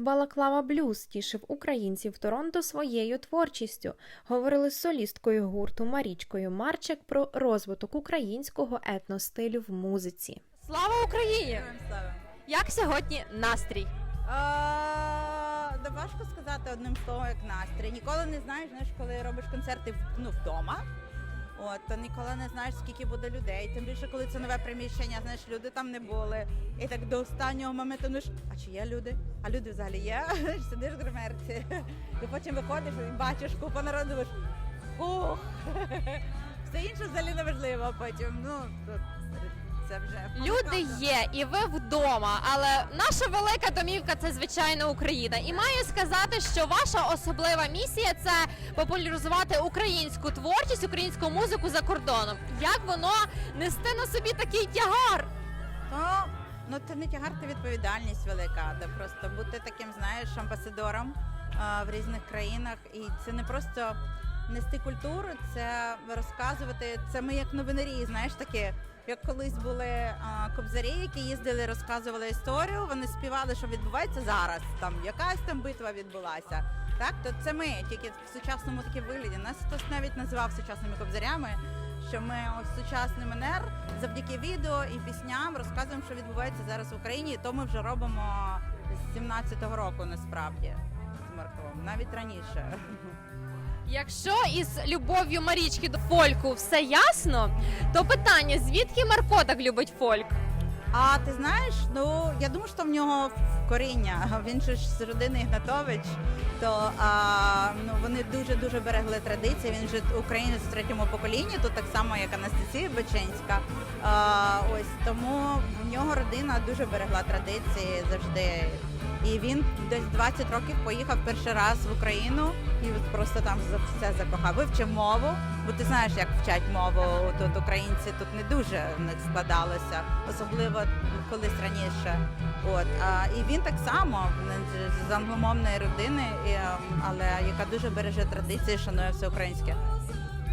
Балаклава Блюз тішив українців Торонто своєю творчістю. Говорили з солісткою гурту Марічкою Марчик про розвиток українського етностилю в музиці. Слава Україні! Як сьогодні настрій? Важко сказати одним словом, як настрій. Ніколи не знаєш, знаєш, коли робиш концерти ну, вдома. От, то ніколи не знаєш, скільки буде людей. Тим більше, коли це нове приміщення, знаєш, люди там не були. І так до останнього моменту ну ж, а чи є люди? А люди взагалі є? Сидиш в гримерці. І потім виходиш і бачиш купу народу, фух. Все інше взагалі не важливо потім. Ну, тут це вже Люди є, і ви вдома, але наша велика домівка це звичайно Україна. І маю сказати, що ваша особлива місія це популяризувати українську творчість, українську музику за кордоном. Як воно нести на собі такий тягар? То ну це не тягар, це відповідальність велика. Де просто бути таким, знаєш, амбасадором а, в різних країнах. І це не просто нести культуру, це розказувати. Це ми як новинарі, знаєш, такі. Як колись були а, кобзарі, які їздили, розказували історію. Вони співали, що відбувається зараз. Там якась там битва відбулася. Так, то це ми тільки в сучасному такі вигляді. Нас хтось навіть називав сучасними кобзарями. Що ми ось сучасний манер завдяки відео і пісням розказуємо, що відбувається зараз в Україні. І то ми вже робимо з 17-го року насправді з Марком, навіть раніше. Якщо із любов'ю Марічки до фольку все ясно, то питання: звідки Марко так любить фольк? А ти знаєш, ну я думаю, що в нього коріння. Він же ж з родини Ігнатович, то а, ну вони дуже дуже берегли традиції. Він же українець в третьому поколінні, то так само як Анастасія Беченська. А, ось тому в нього родина дуже берегла традиції завжди. І він десь 20 років поїхав перший раз в Україну і просто там за все закохав. Вивчив мову, бо ти знаєш, як вчать мову тут українці тут не дуже не складалося, особливо колись раніше. От а, і він так само з англомовної родини, і, ем, але яка дуже береже традиції, шанує все українське.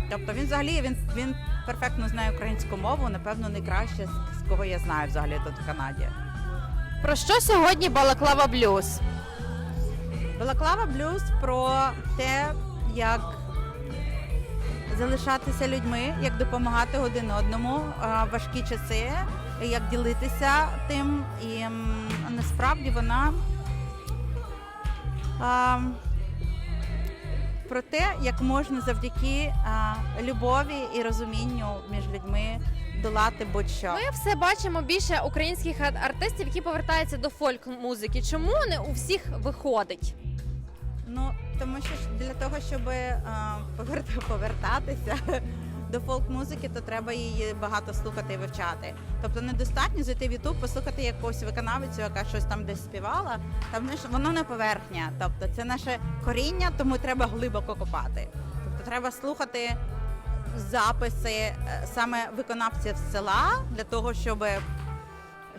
Тобто він взагалі він, він перфектно знає українську мову, напевно, найкраще з кого я знаю взагалі тут в Канаді. Про що сьогодні Балаклава Блюз? Балаклава блюз про те, як залишатися людьми, як допомагати один одному в важкі часи, як ділитися тим. І насправді вона а, про те, як можна завдяки а, любові і розумінню між людьми долати будь-що. Ми все бачимо більше українських ар- артистів, які повертаються до фольк-музики. Чому не у всіх виходить? Ну тому що ж для того, щоб е, поверт- повертатися до фолк-музики, то треба її багато слухати і вивчати. Тобто недостатньо зайти в Ютуб, послухати якусь виконавицю, яка щось там десь співала. Там знаєш, воно не поверхня. Тобто це наше коріння, тому треба глибоко копати. Тобто треба слухати записи е, саме виконавців села для того, щоб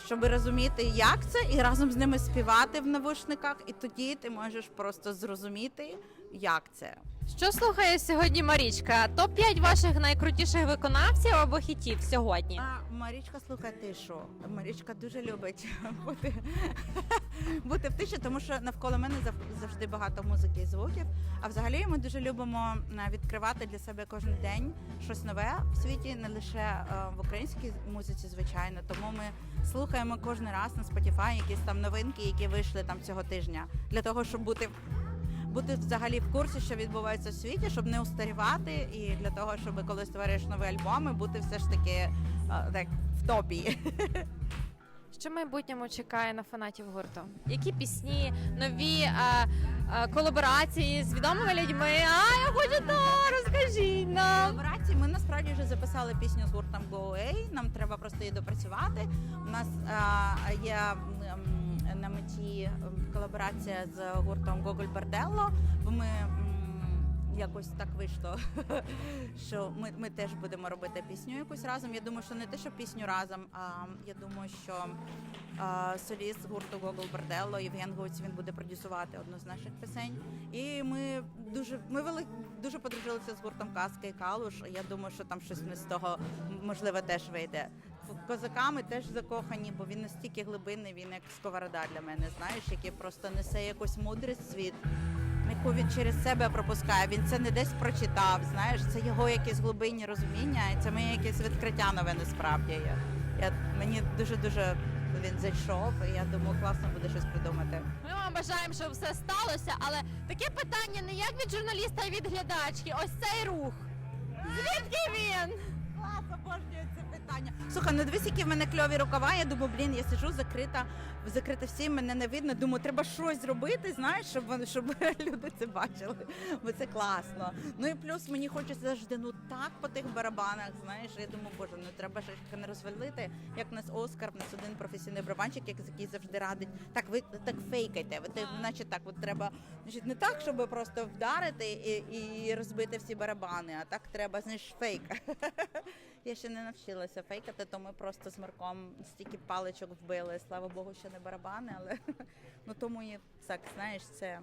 щоб розуміти, як це, і разом з ними співати в навушниках, і тоді ти можеш просто зрозуміти, як це. Що слухає сьогодні Марічка? Топ 5 ваших найкрутіших виконавців або хітів сьогодні. А Марічка слухає тишу. Марічка дуже любить бути, бути в тиші, тому що навколо мене зав- завжди багато музики і звуків. А взагалі ми дуже любимо е, відкривати для себе кожен день щось нове в світі, не лише е, в українській музиці, звичайно. Тому ми слухаємо кожен раз на Spotify якісь там новинки, які вийшли там цього тижня, для того, щоб бути. Бути взагалі в курсі, що відбувається в світі, щоб не устарівати, і для того, щоб коли створюєш нові альбоми, бути все ж таки е, так в топі. Що в майбутньому чекає на фанатів гурту? Які пісні, нові е, е, колаборації з відомими людьми? А я хочу то, розкажіть нам. Колаборації ми насправді вже записали пісню з гуртом Go Away, Нам треба просто її допрацювати. У нас е, є на меті колаборація з гуртом Гоголь Барделло, бо ми. Якось так вийшло, що ми, ми теж будемо робити пісню якусь разом. Я думаю, що не те, що пісню разом, а я думаю, що а, соліст гурту Google Борделло Євген Гуць він буде продюсувати одну з наших пісень. І ми дуже ми вели дуже подружилися з гуртом Казка і Калуш. Я думаю, що там щось з того можливо теж вийде. Козаками теж закохані, бо він настільки глибинний, він як сковорода для мене, знаєш, який просто несе якусь мудрість світ, яку він через себе пропускає. Він це не десь прочитав, знаєш, це його якісь глибинні розуміння, і це моє якесь відкриття нове насправді. Я, я, мені дуже-дуже він зайшов, і я думаю, класно буде щось придумати. Ми вам бажаємо, щоб все сталося, але таке питання не як від журналіста, а від глядачки. Ось цей рух. Звідки він? Клас, обожнюю це питання. Слухай, ну дивись, які в мене кльові рукава. Я думаю, блін, я сиджу закрита, закрита всім, мене не видно. Думаю, треба щось зробити, знаєш, щоб вони- щоб люди це бачили. Бо це класно. Ну і плюс мені хочеться завжди ну так по тих барабанах. Знаєш, я думаю, боже, ну треба їх не розвалити. Як в нас Оскар, в нас один професійний барабанщик, як- який завжди радить. Так, ви так фейкайте. Ви так, значить так, от треба, значить, не так, щоб просто вдарити і, і розбити всі барабани, а так треба, знаєш, фейк. Я ще не навчилася фейкати, то ми просто з Марком стільки паличок вбили. Слава Богу, що не барабани, але ну тому і так, знаєш, це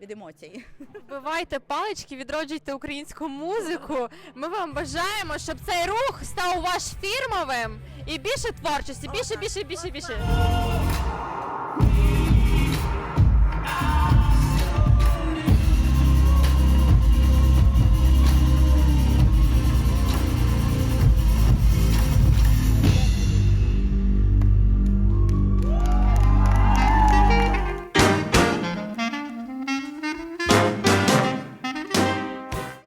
від емоцій. Вбивайте палички, відроджуйте українську музику. Ми вам бажаємо, щоб цей рух став ваш фірмовим і більше творчості, більше, більше, більше, більше.